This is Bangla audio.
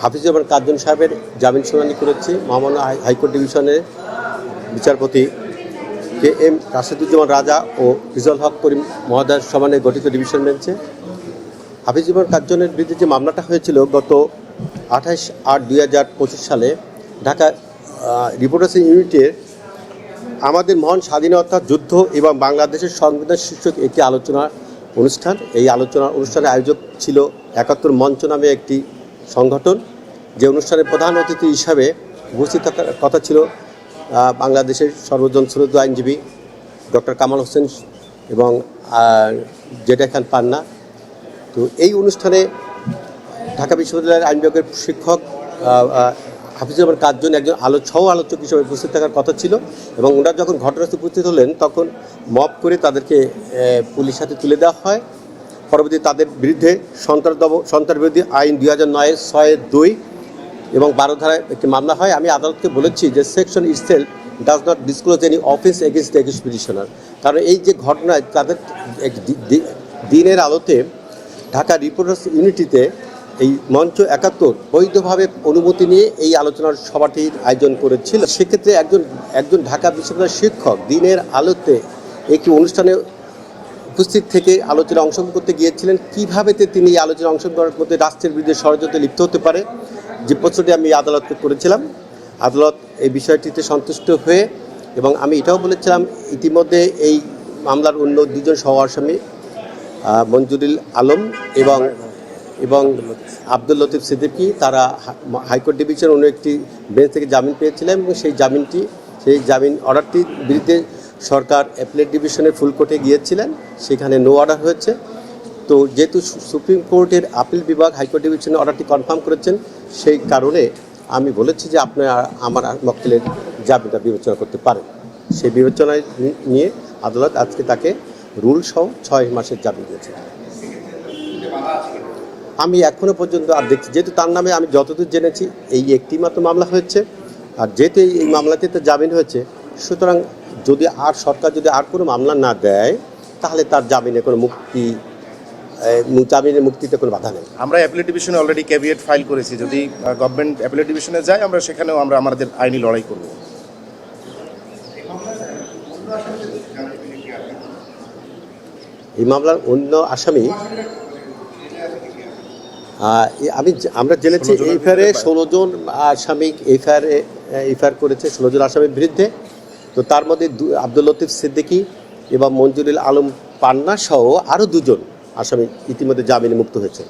হাফিজুর কার্জন সাহেবের জামিন শুনানি করেছি, মহামান্য হাই- হাইকোর্ট ডিভিশনের বিচারপতি কে এম রাশেদুজ্জামান রাজা ও ফিজল হক করিম মহোদয়ের সমানে গঠিত ডিভিশন বেঞ্চে। হাফিজুর কার্জনের বিরুদ্ধে যে মামলাটা হয়েছিল গত আঠাশ আট দুই হাজার পঁচিশ সালে ঢাকা রিপোর্টার্স ইউনিটের আমাদের মহান স্বাধীনতা যুদ্ধ এবং বাংলাদেশের সংবিধান শীর্ষক একটি আলোচনা অনুষ্ঠান। এই আলোচনা অনুষ্ঠানের আয়োজক ছিল একাত্তর মঞ্চ নামে একটি সংগঠন, যে অনুষ্ঠানে প্রধান অতিথি হিসাবে উপস্থিত থাকার কথা ছিল বাংলাদেশের সর্বজন শ্রদ্ধ আইনজীবী ডক্টর কামাল হোসেন এবং জেডা খান পান্না। তো এই অনুষ্ঠানে ঢাকা বিশ্ববিদ্যালয়ের আইন বিভাগের শিক্ষক হাফিজুর রহমান একজন আলো সহ আলোচক হিসেবে উপস্থিত থাকার কথা ছিল এবং ওনারা যখন ঘটনাস্থলে উপস্থিত হলেন, তখন মব করে তাদেরকে পুলিশ হাতে তুলে দেওয়া হয়। পরবর্তী তাদের বিরুদ্ধে সন্ত্রাস দম- সন্ত্রাস বিরোধী আইন দুই হাজার নয় ছয়ের দুই এবং বারো ধারায় একটি মামলা হয়। আমি আদালতকে বলেছি যে section itself does not disclose any offence against the petitioner কারণ এই যে ঘটনায় তাদের দিনের আলোতে ঢাকা রিপোর্টার্স ইউনিটিতে এই মঞ্চ একাত্তর বৈধভাবে অনুমতি নিয়ে এই আলোচনার সভাটির আয়োজন করেছিল। সেক্ষেত্রে একজন একজন ঢাকা বিশ্ববিদ্যালয়ের শিক্ষক দিনের আলোতে একটি অনুষ্ঠানে উপস্থিত থেকে আলোচনায় অংশগ্রহণ করতে গিয়েছিলেন, কীভাবে তিনি এই আলোচনায় অংশগ্রহণের মধ্যে রাষ্ট্রের বিরুদ্ধে ষড়যন্ত্রে লিপ্ত হতে পারে, যে প্রশ্নটি আমি আদালতকে করেছিলাম। আদালত এই বিষয়টিতে সন্তুষ্ট হয়ে এবং আমি এটাও বলেছিলাম, ইতিমধ্যে এই মামলার অন্য দুজন সহ আসামি মঞ্জুরুল আলম এবং এবং আব্দুল লতিফ সিদ্দিকী, তারা হাইকোর্ট ডিভিশন অন্য একটি বেঞ্চ থেকে জামিন পেয়েছিলেন এবং সেই জামিনটি, সেই জামিন অর্ডারটির বিরুদ্ধে সরকার অ্যাপিলেট ডিভিশনের ফুল কোর্টে গিয়েছিলেন, সেখানে নো অর্ডার হয়েছে। তো যেহেতু সুপ্রিম কোর্টের আপিল বিভাগ হাইকোর্ট ডিভিশনের অর্ডারটি কনফার্ম করেছেন, সেই কারণে আমি বলেছি যে আপনি আ- আমার মক্কেলের জামিনটা বিবেচনা করতে পারেন। সেই বিবেচনায় নিয়ে আদালত আজকে তাকে রুল সহ ছয় মাসের জামিন দিয়েছে। আমি এখনও পর্যন্ত আর দেখছি, যেহেতু তার নামে আমি যতদূর জেনেছি, এই একটি মাত্র মামলা হয়েছে। আর যেহেতু এই মামলাতে তো জামিন হয়েছে, সুতরাং যদি আর সরকার যদি আর কোনো মামলা না দেয় তাহলে তার জামিনে কোনো মুক্তি জামিনের মুক্তিতে কোনো বাধা নেই। আমরা অ্যাপিলেট ডিভিশনে অলরেডি ক্যাভিয়েট ফাইল করেছি। যদি গভর্নমেন্ট অ্যাপিলেট ডিভিশনে যায় আমরা সেখানেও আমরা আমাদের আইনি লড়াই করব। এই মামলার অন্য আসামি আমি আমরা জেনেছি 16 জনের এফআইআরে ষোলো জন আসামি এফআইআরে এফআইআর করেছে। ষোলো জন আসামির বিরুদ্ধে তো তার মধ্যে আব্দুল লতিফ সিদ্দিকি এবং মঞ্জুরুল আলম পান্না সহ আরও দুজন আসামি ইতিমধ্যে জামিনে মুক্ত হয়েছে।